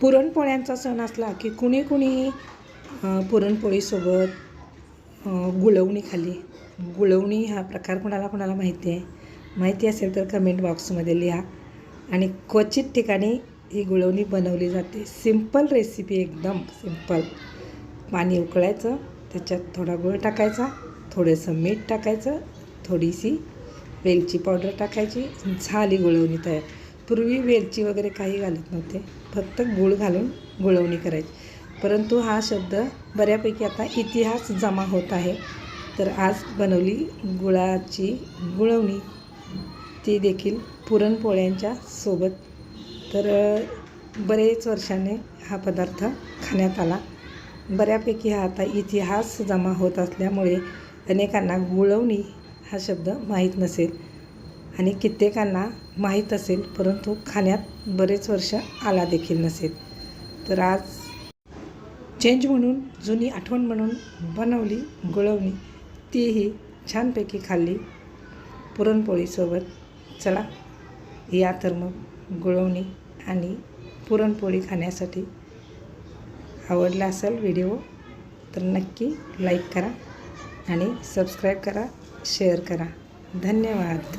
पुरणपोळ्यांचा सण असला की कुणी कुणी पुरणपोळीसोबत गुळवणी खाली गुळवणी हा प्रकार कुणाला कुणाला माहिती आहे? माहिती असेल तर कमेंट बॉक्समध्ये लिहा. आणि क्वचित ठिकाणी ही गुळवणी बनवली जाते. सिंपल रेसिपी एकदम सिंपल पाणी उकळायचं त्याच्यात थोडा गुळ टाकायचा थोडंसं मीठ टाकायचं थोडीशी वेलची पावडर टाकायची झाली गुळवणी तयार. पूर्वी वेलची वगैरे काही घालत नव्हते. फक्त गूळ घालून गुळवणी करायची. परंतु हा शब्द बऱ्यापैकी आता इतिहास जमा होत आहे. तर आज बनवली गुळाची गुळवणी. ती देखील पुरणपोळ्यांच्या सोबत. तर बरेच वर्षाने हा पदार्थ खाण्यात आला. बऱ्यापैकी हा आता इतिहास जमा होत असल्यामुळे अनेकांना गुळवणी हा शब्द माहीत नसेल. आणि कित्येकांना माहीत असेल परंतु खाण्यात बरेच वर्ष आला देखील नसेल. तर आज चेंज म्हणून जुनी आठवण म्हणून बनवली गुळवणी तीही छानपैकी खाल्ली. पुरणपोळीसोबत चला या तर मग गुळवणी आणि पुरणपोळी खाण्यासाठी आवडला असेल व्हिडिओ तर नक्की लाईक करा आणि सबस्क्राईब करा शेअर करा. धन्यवाद.